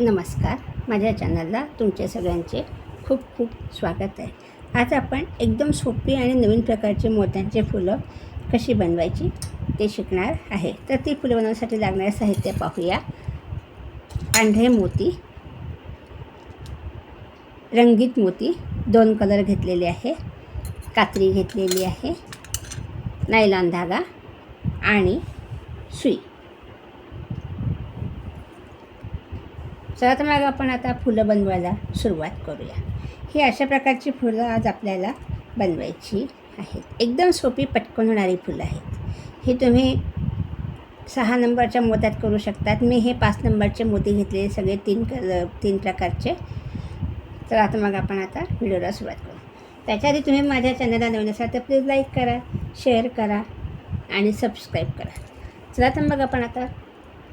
नमस्कार. माझ्या चॅनलला तुमच्या सगळ्यांचे खूप खूप स्वागत आहे. आज आपण एकदम सोपी आणि नवीन प्रकारचे मोत्यांचे फुलं कशी बनवायची ते शिकणार आहे. तर ती फुलं बनवण्यासाठी लागणारे साहित्य पाहूया. पांढरे मोती रंगीत मोती दोन कलर घेतलेले आहे. कात्री घेतलेली आहे नायलॉन धागा आणि सुई. चला तर मग आपण आता फुलं बनवायला सुरुवात करूया. ही अशा प्रकारची फुलं आज आपल्याला बनवायची आहेत. एकदम सोपी पटकन होणारी फुलं आहेत. ही तुम्ही सहा नंबरच्या मोत्यात करू शकतात. मी हे पाच नंबरचे मोती घेतलेले सगळे तीन क तीन प्रकारचे. तर आता मग आपण आता व्हिडिओला सुरुवात करू. त्याच्या आधी तुम्ही माझ्या चॅनलला नवीन असाल तर प्लीज लाईक करा शेअर करा आणि सबस्क्राईब करा. चला तर मग आपण आता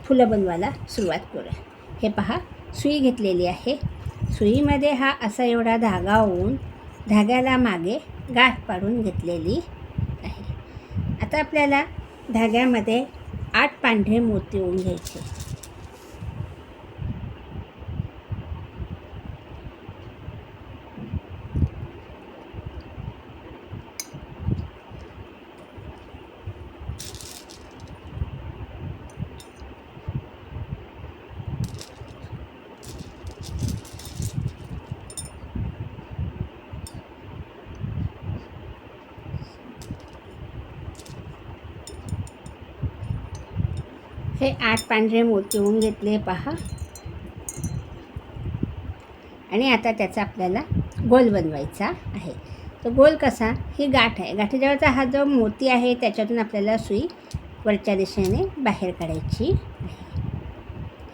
फुलं बनवायला सुरुवात करूया. हे पहा. सुई घेतलेली आहे. सुईमध्ये हा असा एवढा धागा होऊन धाग्याला मागे गाठ पाडून घेतलेली आहे. आता आपल्याला धाग्यामध्ये आठ पांढरे मोती होऊन घ्यायचे. आठ पांढरे मोती होऊन घेतले पहा. आणि आता त्याचा आपल्याला गोल बनवायचा आहे. तर गोल कसा? ही गाठ आहे. गाठीजवळचा हा जो मोती आहे त्याच्यातून आपल्याला सुई वरच्या दिशेने बाहेर काढायची आहे.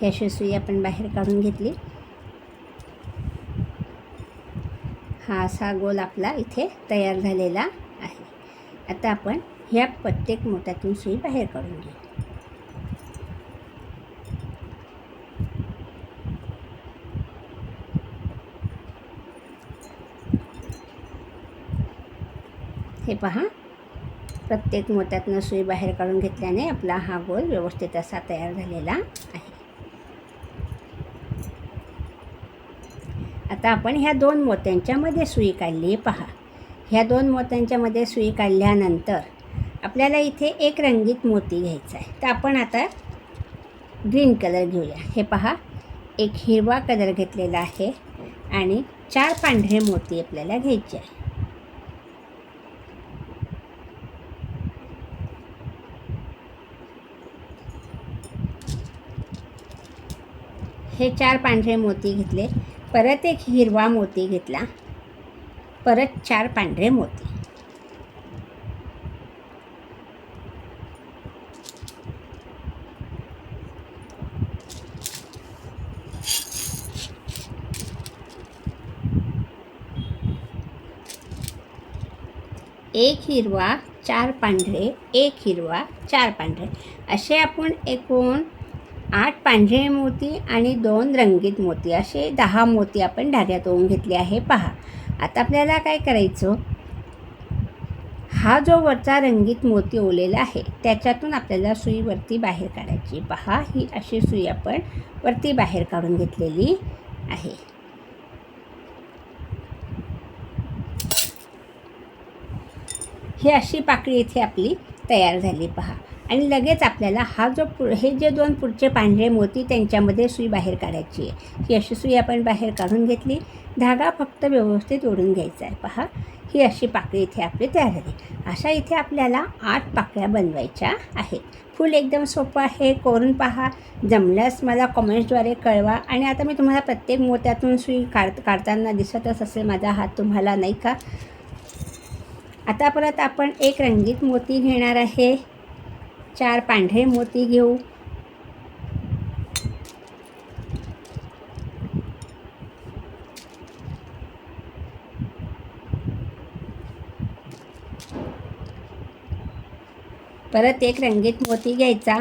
ही अशी सुई आपण बाहेर काढून घेतली. हा असा गोल आपला इथे तयार झालेला आहे. आता आपण ह्या प्रत्येक मोत्यातून सुई बाहेर काढून घेऊ. हे पहा. प्रत्येक मोत्यातनं सुई बाहेर काढून घेतल्याने आपला हा गोल व्यवस्थित असा तयार झालेला आहे. आता आपण ह्या दोन मोत्यांच्यामध्ये सुई काढली पहा. ह्या दोन मोत्यांच्यामध्ये सुई काढल्यानंतर आपल्याला इथे एक रंगीत मोती घ्यायचा आहे. तर आपण आता ग्रीन कलर घेऊया. हे पहा एक हिरवा कलर घेतलेला आहे आणि चार पांढरे मोती आपल्याला घ्यायचे आहे. हे चार पांढरे मोती घेतले परत एक हिरवा मोती घेतला परत चार पांढरे मोती. एक हिरवा चार पांढरे एक हिरवा चार पांढरे. असे आपण एकूण आठ पांढरे मोती आणि दोन रंगीत मोती. असे दहा मोती आपण धाग्यात ओवून घेतले आहे. पहा आता आपल्याला काय करायचं? हा जो वरचा रंगीत मोती ओलेला आहे त्याच्यातून आपल्याला सुई वरती बाहेर काढायची. पहा ही अशी सुई आपण वरती बाहेर काढून घेतलेली आहे. ही अशी पाकळी इथे आपली तयार झाली. पहा आणि लगेच आपल्याला हा जो पु हे जे दोन पुढचे पांढरे मोती त्यांच्यामध्ये सुई बाहेर काढायची आहे. ही अशी सुई आपण बाहेर काढून घेतली. धागा फक्त व्यवस्थित ओढून घ्यायचा आहे. पहा ही अशी पाकळी इथे आपली तयार झाली. अशा इथे आपल्याला आठ पाकळ्या बनवायच्या आहेत. फूल एकदम सोपं आहे. करून पहा. जमल्यास मला कॉमेंट्सद्वारे कळवा. आणि आता मी तुम्हाला प्रत्येक मोत्यातून सुई काढ काढताना दिसतच असेल माझा हात तुम्हाला नाही का? आता परत आपण एक रंगीत मोती घेणार आहे. चार पांढरे मोती घेऊ. परत एक रंगीत मोती घ्यायचा.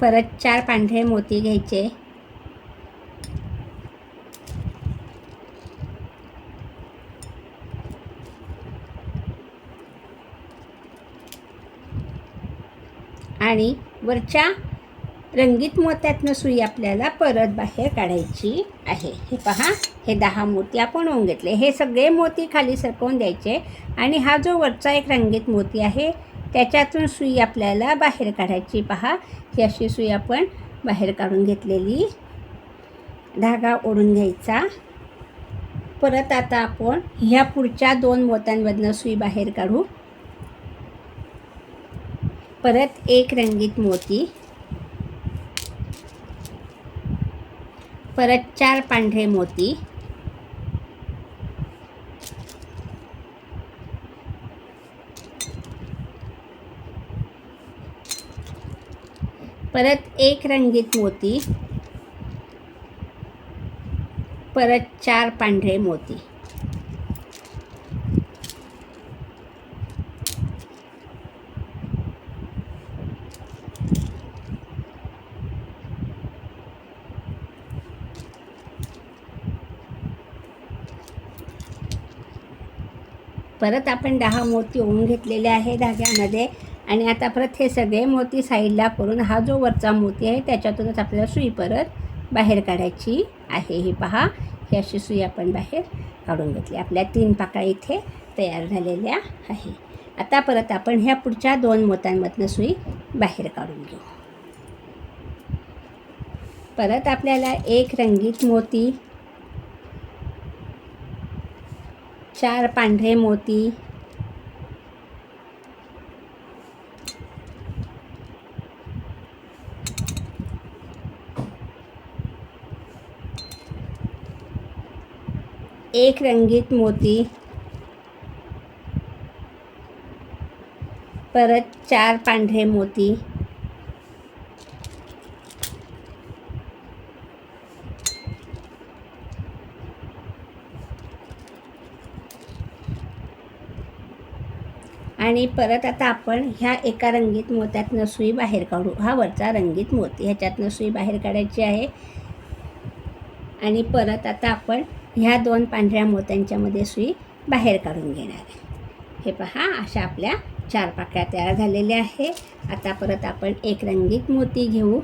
परत चार पांढरे मोती घ्यायचे. आणि वरच्या रंगीत मोत्यातनं सुई आपल्याला परत बाहेर काढायची आहे. हे पहा हे दहा मोती आपण होऊन घेतले. हे सगळे मोती खाली सरकवून द्यायचे आणि हा जो वरचा एक रंगीत मोती आहे त्याच्यातून सुई आपल्याला बाहेर काढायची. पहा ही अशी सुई आपण बाहेर काढून घेतलेली. धागा ओढून घ्यायचा. परत आता आपण ह्या पुढच्या दोन मोत्यांमधनं सुई बाहेर काढू. परत एक रंगीत मोती. परत चार पांढरे मोती. परत एक रंगीत मोती. परत चार पांढरे मोती. परत आपण दहा मोती ओढून घेतलेले आहे धाग्यामध्ये. आणि आता परत हे सगळे मोती साईडला करून हा जो वरचा मोती आहे त्याच्यातूनच आपल्याला सुई परत बाहेर काढायची आहे. ही पहा ही अशी सुई आपण बाहेर काढून घेतली. आपल्या तीन पाकळ्या इथे तयार झालेल्या आहे. आता परत आपण ह्या पुढच्या दोन मोत्यांमधनं सुई बाहेर काढून घेऊ. परत आपल्याला एक रंगीत मोती चार पांढरे मोती. एक रंगीत मोती. परत चार पांढरे मोती. आणि परत आता आपण ह्या एका रंगीत मोत्यातनं सुई बाहेर काढू. हा वरचा रंगीत मोती. ह्याच्यातनं सुई बाहेर काढायची आहे. आणि परत आता आपण ह्या दोन पांढऱ्या मोत्यांच्यामध्ये सुई बाहेर काढून घेणार आहे. हे पहा अशा आपल्या चार पाकळ्या तयार झालेल्या आहे. आता परत आपण एक रंगीत मोती घेऊ.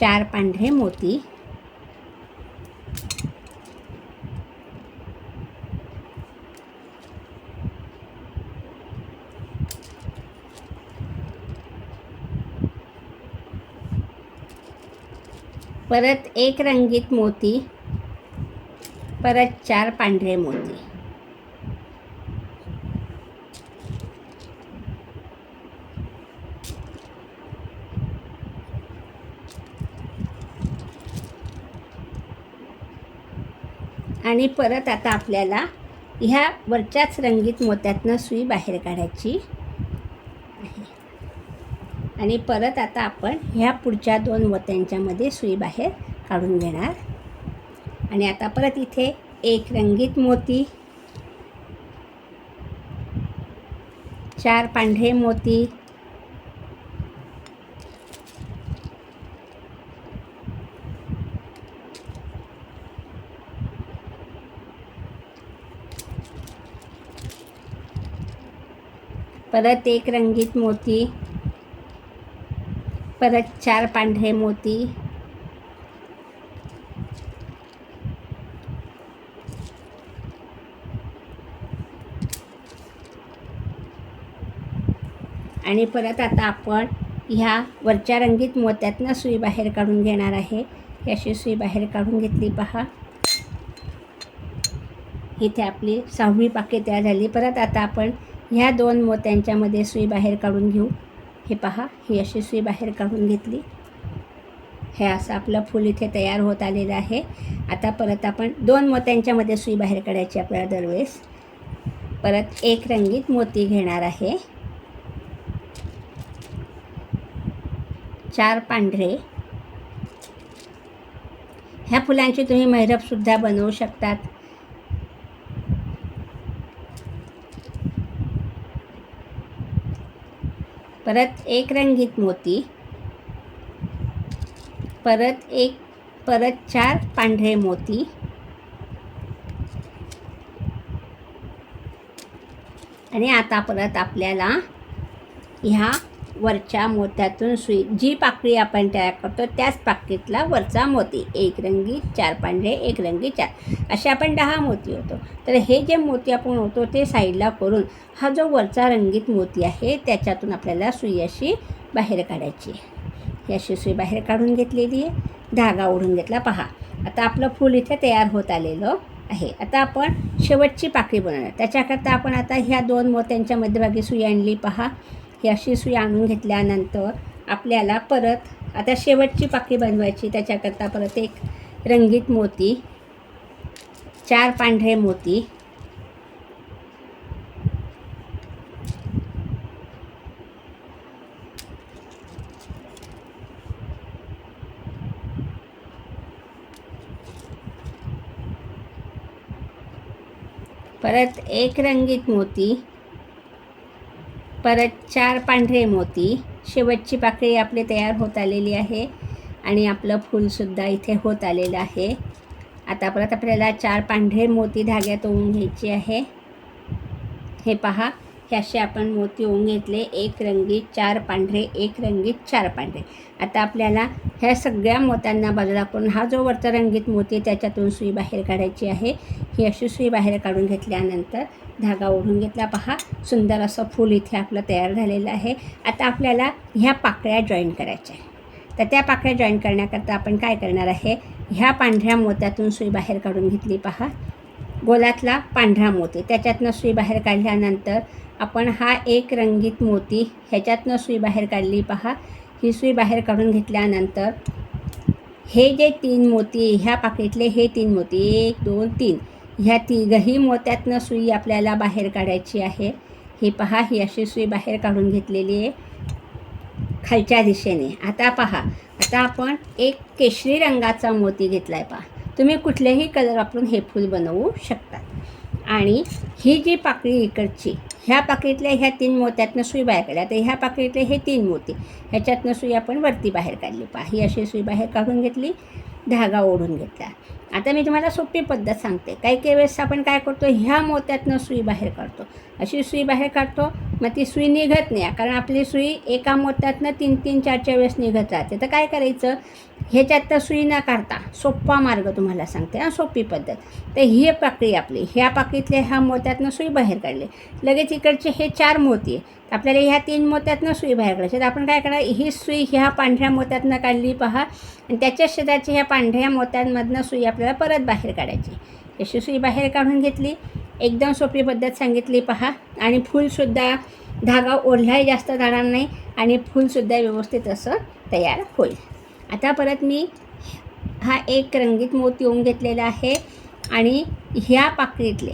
चार पांढरे मोती. परत एक रंगीत मोती परत चार पांढरे मोती. आणि परत आता आपल्याला ह्या वरच्याच रंगीत मोत्यातनं सुई बाहेर काढायची. आणि परत आता आपण ह्या पुढच्या दोन मोत्यांच्यामध्ये सुई बाहेर काढून घेणार. आणि आता परत इथे एक रंगीत मोती चार पांढरे मोती परत एक रंगीत मोती परत चार पांढरे मोती. आणि परत आता आपण ह्या वरच्या रंगीत मोत्यातनं सुई बाहेर काढून घेणार आहे. याची अशी सुई बाहेर काढून घेतली पहा. इथे आपली सहावी पाके तयार झाली. परत आता आपण ह्या दोन मोत्यांच्यामध्ये सुई बाहेर काढून घेऊ. हे पहा ही अशी सुई बाहेर काढून घेतली. हे असं आपलं फूल इथे तयार होत आलेलं आहे. आता परत आपण दोन मोत्यांच्यामध्ये सुई बाहेर काढायची आपल्याला दरवेळेस. परत एक रंगीत मोती घेणार आहे. चार पांढरे. ह्या फुलांची तुम्ही मैरपसुद्धा बनवू शकतात. परत एक रंगीत मोती परत एक परत चार पांढरे मोती आणि आता परत आपल्याला ह्या वरच्या मोत्यातून सुई जी पाकळी आपण तयार करतो त्याच पाकळीतला वरचा मोती. एक रंगी चार पांढरे एक रंगी चार. असे आपण दहा मोती होतो. तर हे जे मोती आपण होतो ते साईडला करून हा जो वरचा रंगीत मोती आहे त्याच्यातून आपल्याला सुई अशी बाहेर काढायची आहे. ही अशी सुई बाहेर काढून घेतलेली आहे. धागा ओढून घेतला. पहा आता आपलं फूल इथे तयार होत आलेलं आहे. आता आपण शेवटची पाकळी बनवणार. त्याच्याकरता आपण आता ह्या दोन मोत्यांच्या मध्यभागी सुई आणली. पहा ही अशी सुई आणून घेतल्यानंतर आपल्याला परत आता शेवटची पाकळी बनवायची. त्याच्याकरता परत एक रंगीत मोती चार पांढरे मोती परत एक रंगीत मोती परत चार पांढरे मोती. शेवटची पाकळी आपली तयार होत आलेली आहे आणि आपलं फूलसुद्धा इथे होत आलेलं आहे. आता परत आपल्याला चार पांढरे मोती धाग्यात ओवून घ्यायचे आहे. हे पहा हे असे आपण मोती ओवून घेतले एक रंगीत चार पांढरे एक रंगीत चार पांढरे. आता आपल्याला ह्या सगळ्या मोत्यांना बाजूला करून हा जो वरचा रंगीत मोती त्याच्यातून सुई बाहेर काढायची आहे. ही अशी सुई बाहेर काढून घेतल्यानंतर धागा ओढून घेतला. पहा सुंदर असं फूल इथे आपलं तयार झालेलं आहे. आता आपल्याला ह्या पाकळ्या जॉईन करायच्या आहे तर त्या पाकळ्या जॉईन करण्याकरता आपण काय करणार आहे? ह्या पांढऱ्या मोत्यातून सुई बाहेर काढून घेतली पहा. गोलातला पांढरा मोती. त्याच्यातनं सुई बाहेर काढल्यानंतर आपण हा एक रंगीत मोती ह्याच्यातनं सुई बाहेर काढली पहा. ही सुई बाहेर काढून घेतल्यानंतर हे जे तीन मोती ह्या पाकिटले हे तीन मोती एक दोन तीन. ह्या तिघही मोत्यातनं सुई आपल्याला बाहेर काढायची आहे. ही पहा ही अशी सुई बाहेर काढून घेतलेली आहे. खालच्या दिशेने. आता पहा आता आपण एक केशरी रंगाचा मोती घेतला आहे पहा. तुम्ही कुठलेही कलर वापरून हे फूल बनवू शकता. आणि ही जी पाकळी इकडची ह्या पाकळीतल्या ह्या तीन मोत्यातनं सुई बाहेर काढल्या तर ह्या पाकळीतले हे तीन मोती ह्याच्यातनं सुई आपण वरती बाहेर काढली. पहा ही अशी सुई बाहेर काढून घेतली. धागा ओढून घेतला. आता मी तुम्हाला सोपी पद्धत सांगते. काही काही वेळेस आपण काय करतो ह्या मोत्यातनं सुई बाहेर काढतो. अशी सुई बाहेर काढतो मग ती सुई निघत नाही. कारण आपली सुई एका मोत्यातनं तीन तीन चारच्या वेळेस निघत राहते. तर काय करायचं ह्याच्यात तर सुई न काढता सोप्पा मार्ग तुम्हाला सांगते हां सोपी पद्धत. तर ही पाकळी आपली. ह्या पाकळीतल्या ह्या मोत्यातनं सुई बाहेर काढली. लगेच इकडचे हे चार मोती आहे आपल्याला ह्या तीन मोत्यातनं सुई बाहेर काढायची तर आपण काय करा ही सुई ह्या पांढऱ्या मोत्यातनं काढली पहा. आणि त्याच्या शेजारच्या ह्या पांढऱ्या मोत्यांमधनं सुई आपल्याला परत बाहेर काढायची. अशी सुई बाहेर काढून घेतली. एकदम सोपी पद्धत सांगितली पहा. आणि फूलसुद्धा धागा ओढलाही जास्त जाणार नाही. आणि फूलसुद्धा व्यवस्थित असं तयार होईल. आता परत मी हा एक रंगीत मोती येऊन घेतलेला आहे आणि ह्या पाकळीतले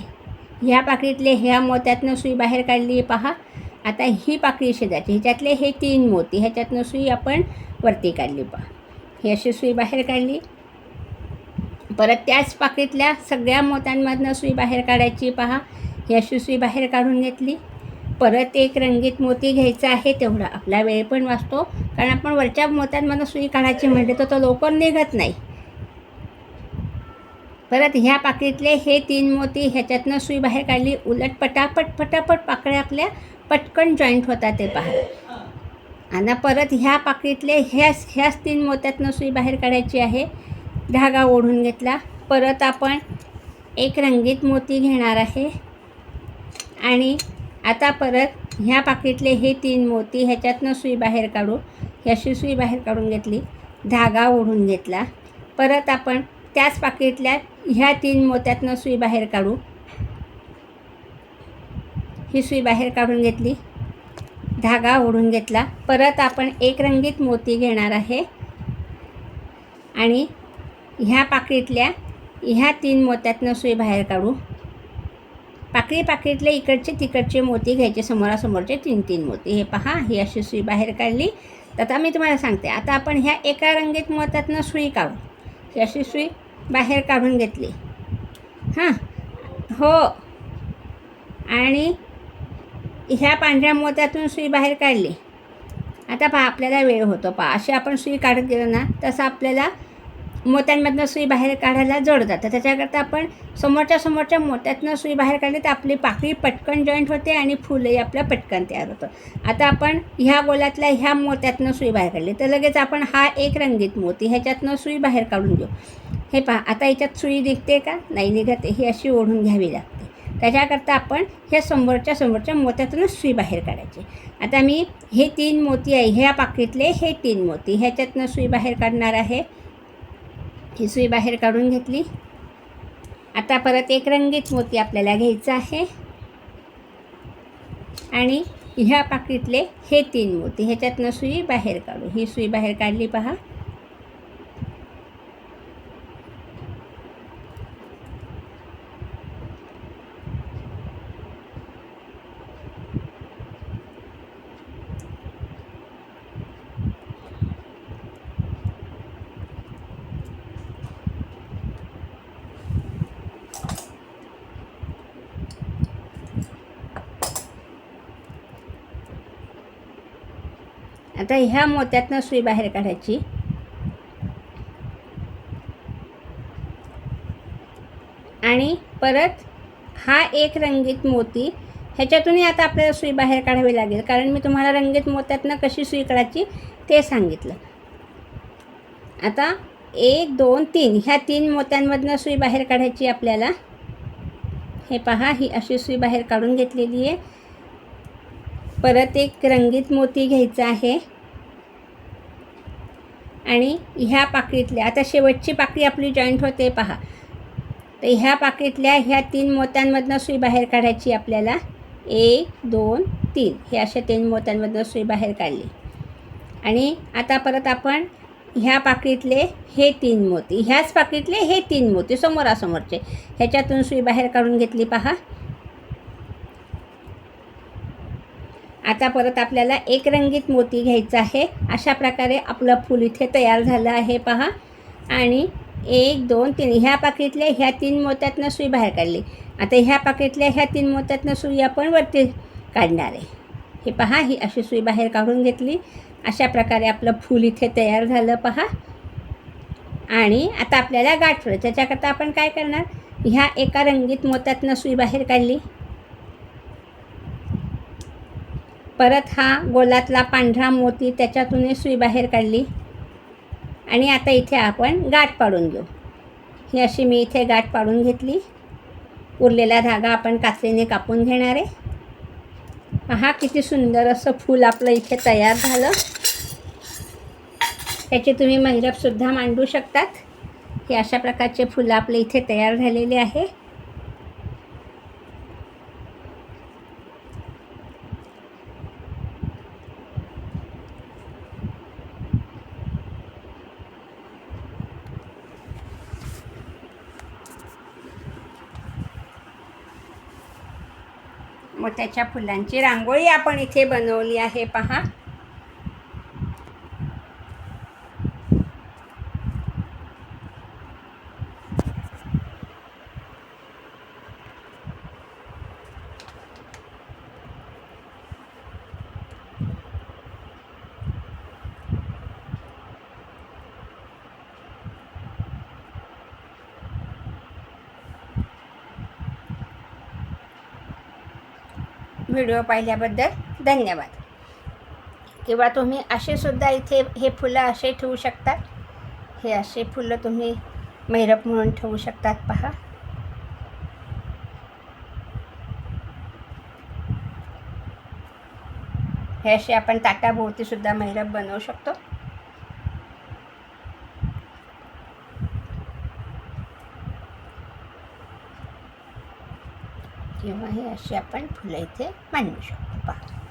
ह्या पाकळीतले ह्या मोत्यातनं सुई बाहेर काढली पहा. आता ही पाकळी शेजारची ह्याच्यातले हे तीन मोती ह्याच्यातनं सुई आपण वरती काढली पहा. ही अशी सुई बाहेर काढली. परत त्याच पाकळीतल्या सगळ्या मोत्यांमधनं सुई बाहेर काढायची पहा. ही अशी सुई बाहेर काढून घेतली. परत एक रंगीत मोती घ्यायचा आहे तेवढा. आपला वेळ पण वाचतो. कारण आपण वरच्या मोत्यांमधून सुई काढायची म्हणते तर तो लवकर निघत नाही. परत ह्या पाकळीतले हे तीन मोती ह्याच्यातनं सुई बाहेर काढली उलट पटापट पटापट पाकळ्या आपल्या पटकन जॉईंट होतात ते पहा. आणि परत ह्या पाकळीतले ह्याच ह्याच तीन मोत्यातनं सुई बाहेर काढायची आहे. धागा ओढून घेतला. परत आपण एक रंगीत मोती घेणार आहे. आणि आता परत ह्या पाकिटले हे तीन मोती ह्याच्यातनं सुई बाहेर काढू. ह्याची सुई बाहेर काढून घेतली. धागा ओढून घेतला. परत आपण त्याच पाकिटल्या ह्या तीन मोत्यातनं सुई बाहेर काढू. ही सुई बाहेर काढून घेतली. धागा ओढून घेतला. परत आपण एक रंगीत मोती घेणार आहे. आणि ह्या पाकिटल्या ह्या तीन मोत्यातनं सुई बाहेर काढू. पाकळी पाकळीतले इकडचे तिकडचे मोती घ्यायचे समोरासमोरचे तीन तीन मोती. हे पहा ही अशी सुई बाहेर काढली. तर आता मी तुम्हाला सांगते. आता आपण ह्या एका रंगीत मोत्यातनं सुई काढू. ही अशी सुई बाहेर काढून घेतली. हां हो. आणि ह्या पांढऱ्या मोत्यातून सुई बाहेर काढली. आता पहा आपल्याला वेळ होतो. पहा अशी आपण सुई काढत गेलो ना तसं आपल्याला मोत्यांमधनं सुई बाहेर काढायला जड जातं. त्याच्याकरता आपण समोरच्या समोरच्या मोत्यातनं सुई बाहेर काढली तर आपली पाकळी पटकन जॉईंट होते आणि फुलंही आपलं पटकन तयार होतं. आता आपण ह्या गोलातल्या ह्या मोत्यातनं सुई बाहेर काढली तर लगेच आपण हा एक रंगीत मोती ह्याच्यातनं सुई बाहेर काढून घेऊ. हे पहा आता याच्यात सुई निघते का? नाही निघते ही अशी ओढून घ्यावी लागते. त्याच्याकरता आपण ह्या समोरच्या समोरच्या मोत्यातूनच सुई बाहेर काढायची. आता मी हे तीन मोती आहे ह्या पाकिटले हे तीन मोती. ह्याच्यातनं सुई बाहेर काढणार आहे ही सुई बाहेर काढून घेतली. आता परत एक रंगीत मोती आपल्याला घ्यायचं आहे. आणि ह्या पाकिटले हे तीन मोती ह्याच्यातनं सुई बाहेर काढू. ही सुई बाहेर काढली पहा. आता ह्या मोत्यातनं सुई बाहेर काढायची. आणि परत हा एक रंगीत मोती ह्याच्यातूनही आता आपल्याला सुई बाहेर काढावी लागेल. कारण मी तुम्हाला रंगीत मोत्यातनं कशी सुई काढायची ते सांगितलं. आता एक दोन तीन. ह्या तीन मोत्यांमधनं सुई बाहेर काढायची आपल्याला. हे पहा ही अशी सुई बाहेर काढून घेतलेली आहे. परत एक रंगीत मोती घ्यायचा आहे. आणि ह्या पाकळीतल्या आता शेवटची पाकळी आपली जॉईंट होते पहा. तर ह्या पाकळीतल्या ह्या तीन मोत्यांमधनं सुई बाहेर काढायची आपल्याला. एक दोन तीन. हे अशा तीन मोत्यांमधनं सुई बाहेर काढली. आणि आता परत आपण ह्या पाकळीतले हे तीन मोती ह्याच पाकळीतले हे तीन मोती समोरासमोरचे. ह्याच्यातून सुई बाहेर काढून घेतली पहा. आता परत आपल्याला एक रंगीत मोती घ्यायचा आहे. अशा प्रकारे आपलं फूल इथे तयार झालं आहे पहा. आणि एक दोन तीन. ह्या पाकिटल्या ह्या तीन मोत्यातनं सुई बाहेर काढली. आता ह्या पाकिटल्या ह्या तीन मोत्यातनं सुई आपण वरती काढणार आहे. हे पहा ही अशी सुई बाहेर काढून घेतली. अशा प्रकारे आपलं फूल इथे तयार झालं पहा. आणि आता आपल्याला गाठवलं त्याच्याकरता आपण काय करणार? ह्या एका रंगीत मोत्यातनं सुई बाहेर काढली. परत हा गोलातला पांढरा मोती त्याच्यातून सुई बाहेर काढली. आणि आता इथे आपण गाठ पाडून घेऊ. ही अशी मी इथे गाठ पाडून घेतली. उरलेला धागा आपण कात्रीने कापून घेणार आहे. पहा किती सुंदर असं फूल आपलं इथे तयार झालं. त्याचे तुम्ही मंडपसुद्धा मांडू शकतात. हे अशा प्रकारचे फुलं आपले इथे तयार झालेले आहे. मोत्याच्या फुलांची रांगोळी आपण इथे बनवली आहे पहा. व्हिडिओ पाहिल्याबद्दल धन्यवाद. किंवा तुम्ही असे सुद्धा इथे हे फुलं असे ठेवू शकतात हे असे फुलं तुम्ही मैरप म्हणून ठेवू शकतात पहा. हे असे आपण ताटाभोवतीसुद्धा मैरप बनवू शकतो किंवा हे अशी आपण फुलं इथे मांडू शकतो. पहा.